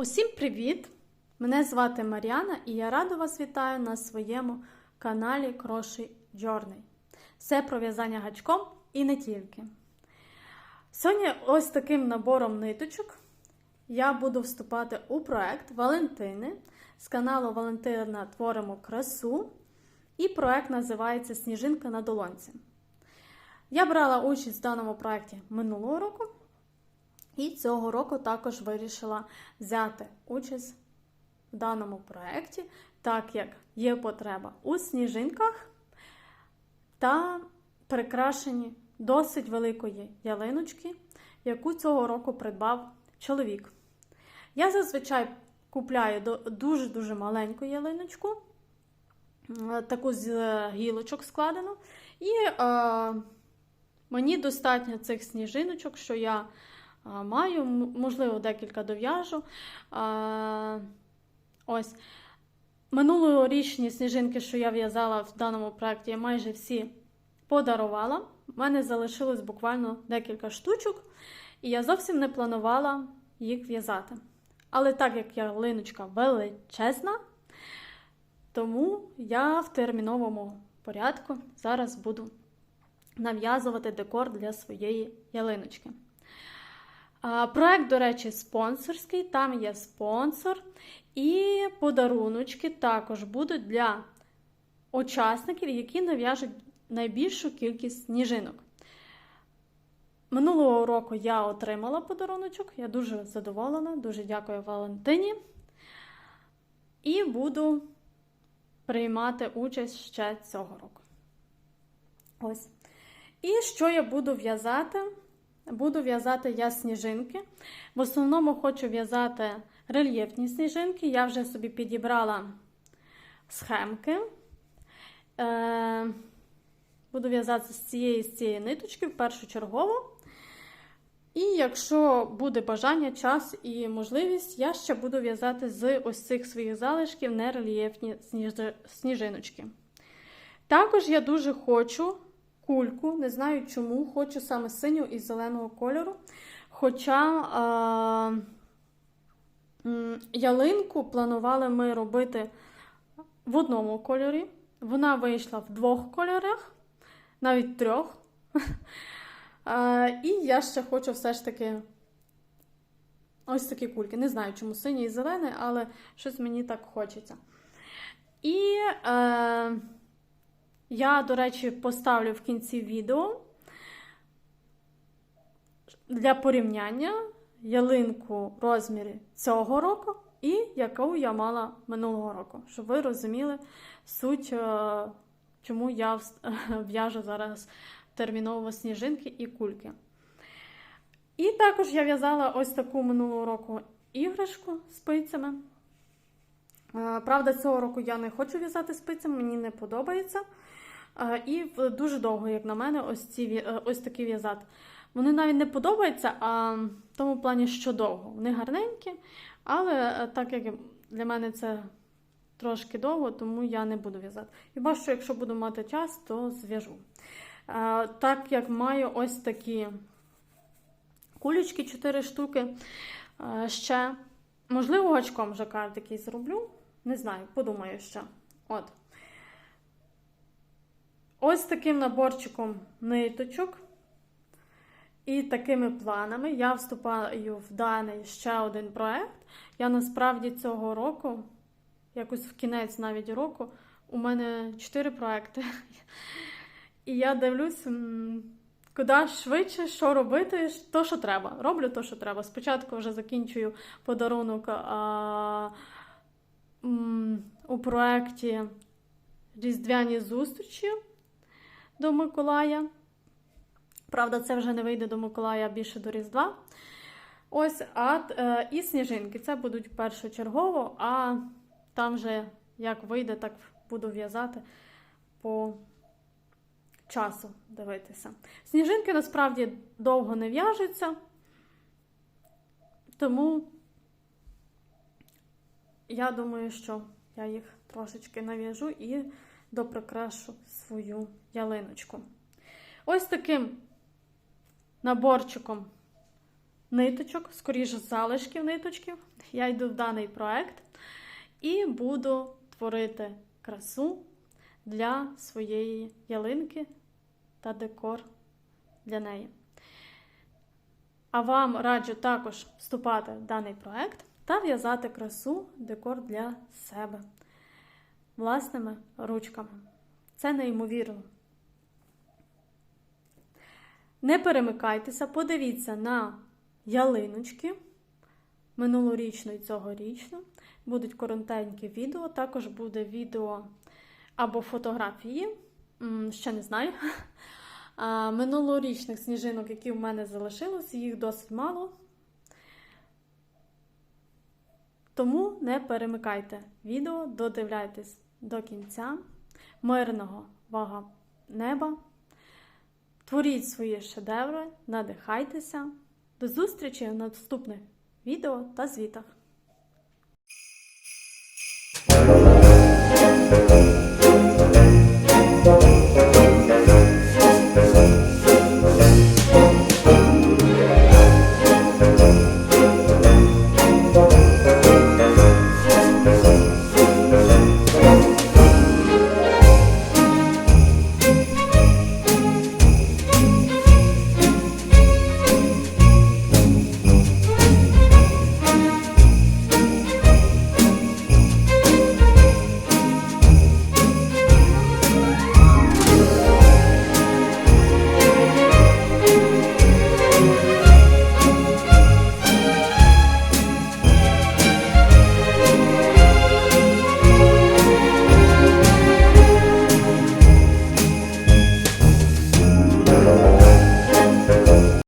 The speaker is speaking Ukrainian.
Усім привіт! Мене звати Мар'яна і я рада вас вітаю на своєму каналі Кроші Journey. Все про в'язання гачком і не тільки. Сьогодні ось таким набором ниточок я буду вступати у проект Валентини з каналу Валентина Творимо красу. І проект називається Сніжинка на долонці. Я брала участь в даному проєкті минулого року. І цього року також вирішила взяти участь в даному проєкті, так як є потреба у сніжинках та прикрашенні досить великої ялиночки, яку цього року придбав чоловік. Я зазвичай купляю дуже-дуже маленьку ялиночку, таку з гілочок складену. І е, мені достатньо цих сніжиночок, що я маю, можливо, декілька дов'яжу. Ось. Минулорічні сніжинки, що я в'язала в даному проєкті, я майже всі подарувала. У мене залишилось буквально декілька штучок, і я зовсім не планувала їх в'язати. Але так як ялиночка величезна, тому я в терміновому порядку зараз буду нав'язувати декор для своєї ялиночки. Проект, до речі, спонсорський, там є спонсор. І подаруночки також будуть для учасників, які нав'яжуть найбільшу кількість сніжинок. Минулого року я отримала подаруночок, я дуже задоволена, дуже дякую Валентині. І буду приймати участь ще цього року. Ось. І що я буду в'язати? Буду в'язати я сніжинки. В основному хочу в'язати рельєфні сніжинки. Я вже собі підібрала схемки. Е, Буду в'язати з цієї з цієї ниточки в першу чергову. І якщо буде бажання, час і можливість, я ще буду в'язати з ось цих своїх залишків нерельєфні сніжиночки. Також я дуже хочу кульку, не знаю чому, хочу саме синю і зеленого кольору. Хоча а, ялинку планували ми робити в одному кольорі. Вона вийшла в двох кольорах, навіть трьох. І я ще хочу все ж таки ось такі кульки. Не знаю, чому синій і зелений, але щось мені так хочеться. І. Е, я, до речі, поставлю в кінці відео для порівняння ялинку розмірі цього року і яку я мала минулого року, щоб ви розуміли суть, е, чому я в'яжу зараз терміново сніжинки і кульки. І також я в'язала ось таку минулого року іграшку з пицями. Е, правда, цього року я не хочу в'язати спицями, мені не подобається. І дуже довго, як на мене, ось ці е, ось такі в'язати. Вони навіть не подобаються, а в тому плані, що довго. Вони гарненькі, але е, так як для мене це трошки довго, тому я не буду в'язати. Хіба що, якщо буду мати час, то зв'яжу. Так як маю ось такі кулечки, 4 штуки. Ще, можливо, гачком жакард якийсь зроблю. Не знаю, подумаю ще. От. Ось таким наборчиком ниточок і такими планами я вступаю в даний ще один проект. Я насправді цього року, якось в кінець навіть року, у мене 4 проекти. І я дивлюсь, куди швидше, що робити, то, що треба. Роблю то, що треба. Спочатку вже закінчую подарунок а, м, у проєкті Різдвяні зустрічі до Миколая. Правда, це вже не вийде до Миколая більше до Різдва. Ось, а е, і сніжинки. Це будуть першочергово, а там вже як вийде, так буду в'язати по часу дивитися. Сніжинки насправді довго не в'яжуться, тому я думаю, що я їх трошечки нав'яжу і доприкрашу свою ялиночку. Ось таким наборчиком ниточок, скоріше залишків ниточків. Я йду в даний проект і буду творити красу для своєї ялинки та декор для неї. А вам раджу також вступати в даний проект та в'язати красу, декор для себе власними ручками. Це неймовірно. Не перемикайтеся, подивіться на ялиночки минулорічну і цьогорічну. Будуть коротенькі відео, також буде відео або фотографії, ще не знаю. Минулорічних сніжинок, які в мене залишилось, їх досить мало. Тому не перемикайте відео, додивляйтесь до кінця. Мирного вага неба. Творіть свої шедеври, надихайтеся. До зустрічі в наступних відео та звітах.